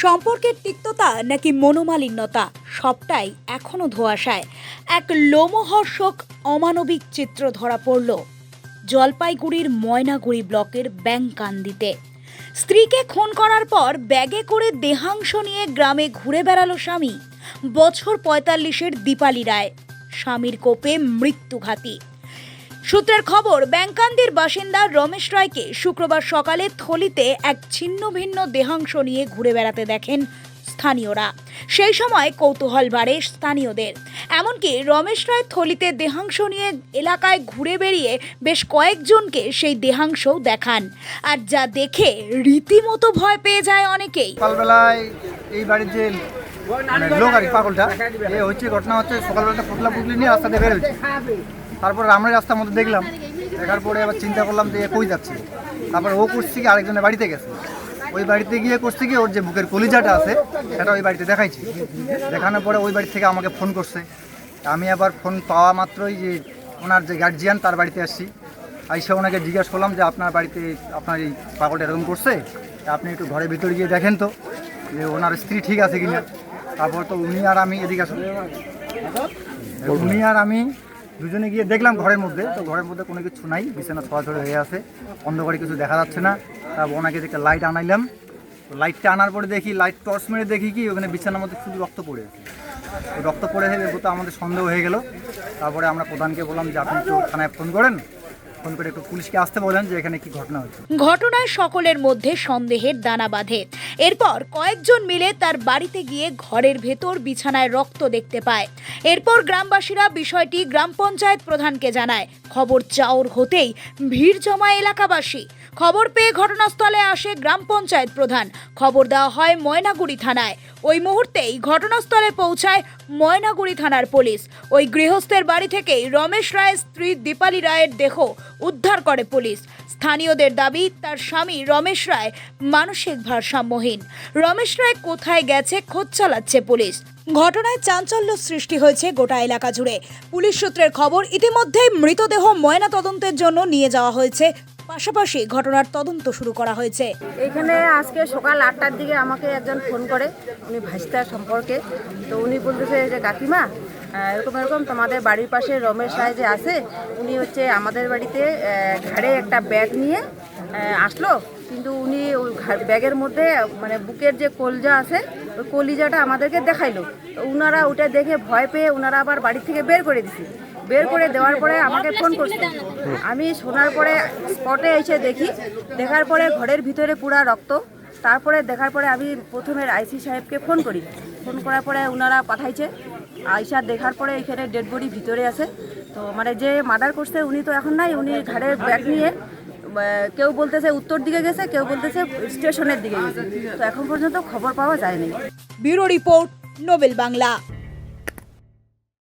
সম্পর্কের তিক্ততা নাকি মনোমালিন্যতা? সবটাই এখনও ধোঁয়াশায়। এক লোমহর্ষক অমানবিক চিত্র ধরা পড়ল জলপাইগুড়ির ময়নাগুড়ি ব্লকের ব্যাংকান্দিতে। স্ত্রীকে খুন করার পর ব্যাগে করে দেহাংশ নিয়ে গ্রামে ঘুরে বেড়ালো স্বামী। বছর পঁয়তাল্লিশের দীপালি রায়। স্বামীর কোপে মৃত্যুঘাতী। সূত্রের খবর, ব্যাংকান্দির বাসিন্দা রমেশ রায়কে শুক্রবার সকালে থলিতে এক ছিন্ন ভিন্ন দেহাংশ নিয়ে ঘুরে বেড়াতে দেখেন স্থানীয়রা। সেই সময় কৌতূহল বাড়ে স্থানীয়দের। এমনকি রমেশ রায় থলিতে দেহাংশ নিয়ে এলাকায় ঘুরে বেরিয়ে বেশ কয়েকজনকে সেই দেহাংশও দেখান। আর যা দেখে রীতিমতো ভয় পেয়ে যায় অনেকেই। এই বাড়ির যে মানে লোক আর পাগলটা হচ্ছে, ঘটনা হচ্ছে সকালবেলাটা পুতলা পুতলি নিয়ে রাস্তাতে বেরোচ্ছে তারপর আমরা রাস্তার মধ্যে দেখলাম, দেখার পরে আবার চিন্তা করলাম যে কই যাচ্ছে। তারপর ও করছে কি, আরেকজনের বাড়িতে গেছে। ওই বাড়িতে গিয়ে করছে কি, ওর যে বুকের কলিজাটা আছে, সেটা ওই বাড়িতে দেখাইছি। দেখানোর পরে ওই বাড়ি থেকে আমাকে ফোন করছে। আমি আবার ফোন পাওয়া মাত্রই যে ওনার যে গার্জিয়ান তার বাড়িতে আসছি। আইসা ওনাকে জিজ্ঞাসা করলাম যে আপনার বাড়িতে আপনার এই পাগলটা এরকম করছে? আপনি একটু ঘরের ভিতরে গিয়ে দেখেন তো, যে ওনার স্ত্রী ঠিক আছে কিনা। তারপর তো উনি আর আমি এদিকে আসুন। উনি আর আমি দুজনে গিয়ে দেখলাম ঘরের মধ্যে, তো ঘরের মধ্যে কোনো কিছু নাই, বিছানা ছড়াছড়ি হয়ে আছে, অন্ধকারে কিছু দেখা যাচ্ছে না। তারপর ওনাকে একটা লাইট আনাইলাম। তো লাইটটা আনার পরে দেখি লাইট টর্চ মেরে দেখি কি, ওখানে বিছানার মধ্যে শুধু রক্ত পড়ে আছে। রক্ত পড়ে আছে তো আমাদের সন্দেহ হয়ে গেল। তারপরে আমরা প্রধানকে বললাম যে, আপনি একটু থানায় ফোন করেন। ফোন করে একটু পুলিশকে আসতে বলেন যে এখানে কি ঘটনা হচ্ছে। ঘটনায় সকলের মধ্যে সন্দেহের দানা বাঁধে। এরপর কয়েকজন মিলে তার বাড়িতে গিয়ে ঘরের ভেতর বিছানায় রক্ত দেখতে পায়। এরপর গ্রামবাসীরা বিষয়টি গ্রাম পঞ্চায়েত প্রধানকে জানায়। খবর চাওর হতেই ভিড় জমায় এলাকাবাসী। খবর পেয়ে ঘটনাস্থলে আসে গ্রাম পঞ্চায়েত প্রধান। খবর দেওয়া হয় ময়নাগুড়ি থানায়। ওই মুহূর্তেই ঘটনাস্থলে পৌঁছায় ময়নাগুড়ি থানার পুলিশ। ওই গৃহস্থের বাড়ি থেকেই রমেশ রায়ের স্ত্রী দীপালি রায়ের দেহ উদ্ধার করে পুলিশ। স্থানীয়দের দাবি, তার স্বামী রমেশ রায় মানসিক ভারসাম্যহীন। রমেশ রায় কোথায় গেছে, খোঁজ চালাচ্ছে পুলিশ। ঘটনায় চাঞ্চল্য সৃষ্টি হয়েছে গোটা এলাকা জুড়ে। পুলিশ সূত্রের খবর, ইতিমধ্যেই মৃতদেহ ময়না তদন্তের জন্য নিয়ে যাওয়া হয়েছে পাশাপাশি ঘটনার তদন্ত শুরু করা হয়েছে। এখানে আজকে সকাল আটটার দিকে আমাকে একজন ফোন করে, উনি ভাইস্তার সম্পর্কে। তো উনি বলতেছে যে, কাকিমা এরকম এরকম তোমাদের বাড়ির পাশে রমেশ রায় যে আছে, উনি হচ্ছে আমাদের বাড়িতে ঘাড়ে একটা ব্যাগ নিয়ে আসলো। কিন্তু উনি ওই ব্যাগের মধ্যে মানে বুকের যে কলজা আছে, ওই কলিজাটা আমাদেরকে দেখাইলো। তো উনারা ওটা দেখে ভয় পেয়ে ওনারা আবার বাড়ি থেকে বের করে দিছে। বের করে দেওয়ার পরে আমাকে ফোন করছে। আমি শোনার পরে স্পটে এসে দেখি। দেখার পরে ঘরের ভিতরে পুরা রক্ত। তারপরে দেখার পরে আমি প্রথমে আইসি সাহেবকে ফোন করি। ফোন করার পরে ওনারা পাঠাইছে। আইসা দেখার পরে এখানে ডেড বডি ভিতরে আছে। তো মানে যে মার্ডার করছে উনি তো এখন নাই। উনি ঘাড়ের ব্যাগ নিয়ে কেউ বলতেছে উত্তর দিকে গেছে কেউ বলতেছে স্টেশনের দিকে গেছে। তো এখন পর্যন্ত খবর পাওয়া যায়নি। Bureau report Nobel Bangla.